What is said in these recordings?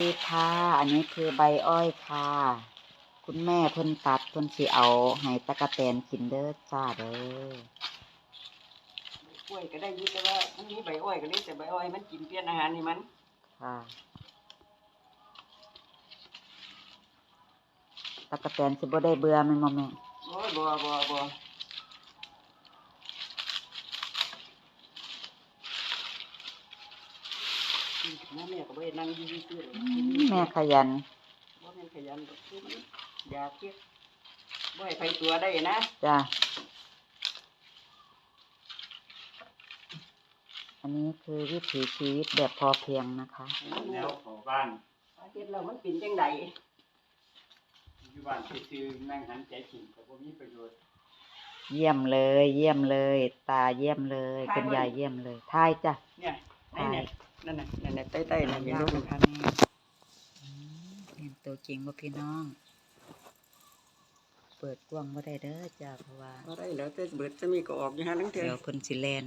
ดีค่ะ อันนี้คือใบอ้อยค่ะ คุณแม่เพิ่นตัดเพิ่นสิเอาให้ตะกะแตนกินเด้อจ้าเด้อกล้วยก็ได้อยินแต่ว่ามันมีใบอ้อยก็เลยแต่ใบอ้อยมันกินเปลี่ยนอาหารให้มัน ค่ะตะกะแตนสิบ่ได้เบื่อแมันบ่แม่โอ้ยบ่บ่บ่ น้าแม่ก็บ่ได้นั่งอยู่ซื่อๆหรอกแม่ขยันบ่แม่นขยันดอกคือมันอยากเก็บบ่ให้ไผตัวได้นะจ้าอันนี้คือวิถีชีวิตแบบพอเพียงนะคะแนวของบ้านเฮ็ดแล้วมันเป็นจังไดอยู่บ้านซื่อๆนั่งหันใจกินก็บ่มีประโยชน์เยี่ยมเลย เยี่ยมเลย ตาเยี่ยมเลยคุณยายเยี่ยมเลยทายจ้ะเนี่ยไอ้เนี่ย นั่นน่ะนั่นน่ะใต้ๆนั่นเห็นยากบ่นะคะแม่อืมเห็นตัวจริงว่าพี่น้อง เปิดกว้างว่าได้เด้อจ้าเพราะว่าบ่ได้แล้วแต่เบิดจะมีก็ออกอยู่หาลังเทื่อเดี๋ยวเพิ่นสิแลน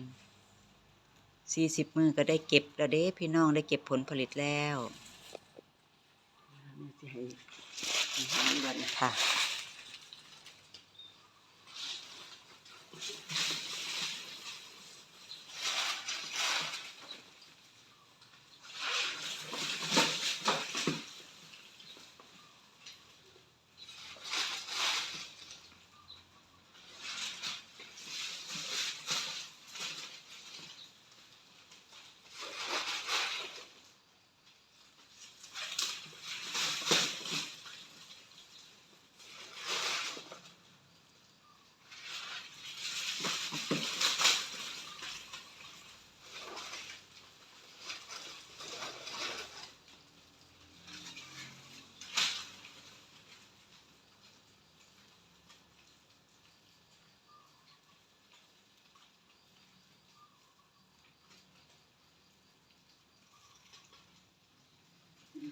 สี่สิบมือก็ได้เก็บแล้วเด้พี่น้องได้เก็บผลผลิตแล้วนี่สิให้ให้มันบัดนี้ค่ะ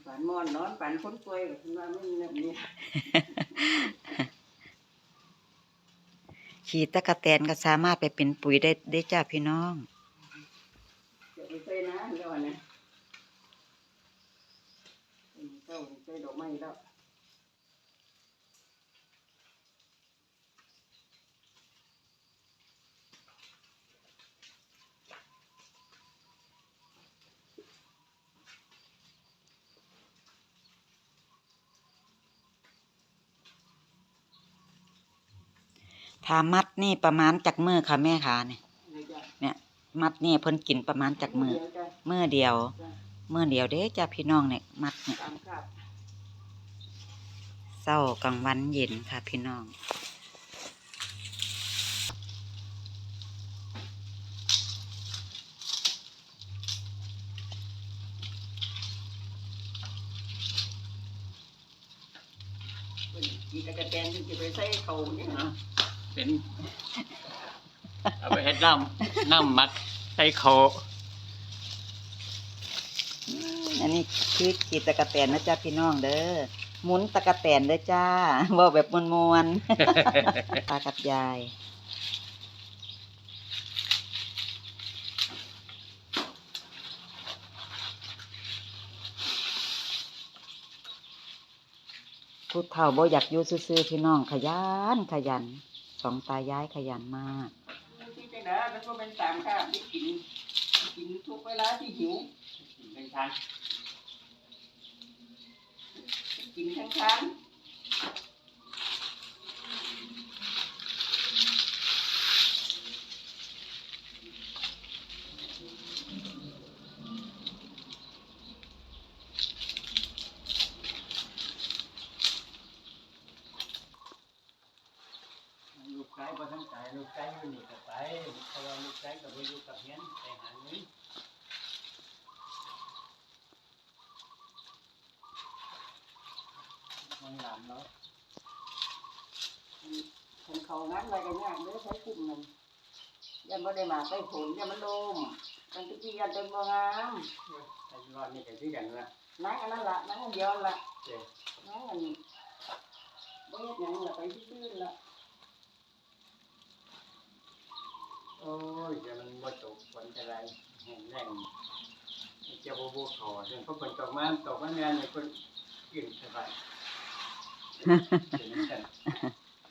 ฝันมอนนอนฝันคนป่วยก็คือว่ามันแบบนี้ขีดตะกะแตนก็สามารถไปเป็นปุ๋ยได้ได้จ้าพี่น้องจะไปใส่น้ำแล้วอะนะเจ้าใส่ดอกไม้แล้ว ถ้ามัดนี่ประมาณจักมือค่ะแม่ค่ะเนี่ยเนี่ย มัดนี่เพิ่นกินประมาณจักมือมือเดียวมือเดียวเด้จ้าพี่น้องเนี่ยมัดเนี่ยเศร้ากลางวันเย็นค่ะพี่น้องอีกกระแตนที่จะไปใส่เขาเนี่ยเนะ เป็น เอาไปเฮ็ดน้ำน้ำมักใส่เขาอันนี้คือขีดตะกะแตนนะจ้าพี่น้องเด้อหมุนตะกะแตนเด้อจ้าเว่แบบมวนๆตากับยายพูดเท่าบ่อยากอยู่ซื่อๆพี่น้องขยันขยัน สองตายายขยันมากที่จังได๋มันก็เป็นตามคาบที่กินกินทุกเวลาที่หิวเป็นทานกินทั้งทาง ลูกชายบ่ ทั้งใจลูกชายอยู่นี่ก็ไปเพราะว่าลูกชายก็บ่อยู่กับเฮียนไปหาเงินมันหลานเนาะคนเขางานอะไรกันยากเด้อใช้คุ้มนั่นยันบ่ได้มาใส่ผลยันมันโลมตั้งแต่ที่ยันเต็มบ่งามไอ้รอดนี่ก็คือกันละนั่งอันนั้นล่ะนั่งอันเดียวล่ะเจ้นั่งอันบ่เฮ็ดหยังล่ะไปซื่อๆล่ะ โอ้ยจะมันบ่ตกฝนจะไรแห้งแล้งเจ้าบ่บ่เขาเรื่องเขาเพิ่นตกมาตกมาแม่นเพิ่นกินสบายเป็นจังซั่น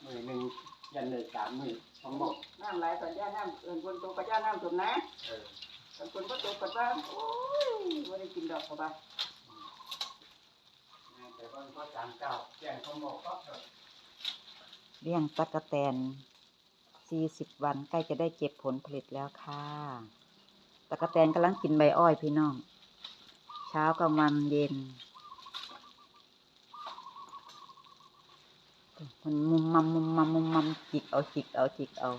มื้อหนึงยันเลยสามมื้อผมบอกน้ำไหลตอนย่าน้ำเอินคนโตกับย่าน้ำจมนะเออตอนคนก็โตกับว่าโอ้ยไม่ได้กินดอกกับว่าแต่ว่าก็สามเก้าแจ้งเขาบอกก็เถอะเลี้ยงตะกะแตน 40 วันใกล้จะได้เก็บผลผลิตแล้วค่ะตะกะแตนกำลังกินใบอ้อยพี่น้อง เช้ากลางวันเย็น มันมุมมัมมุมมัมมุมมัมจิกเอาจิกเอาจิกเอา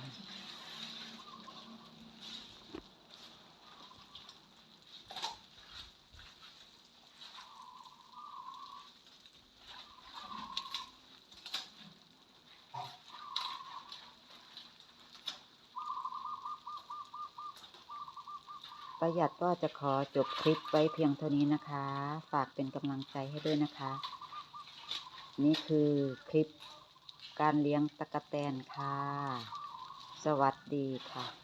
ประหยัดก็จะขอจบคลิปไว้เพียงเท่านี้นะคะ ฝากเป็นกำลังใจให้ด้วยนะคะ นี่คือคลิปการเลี้ยงตะกะแตนค่ะ สวัสดีค่ะ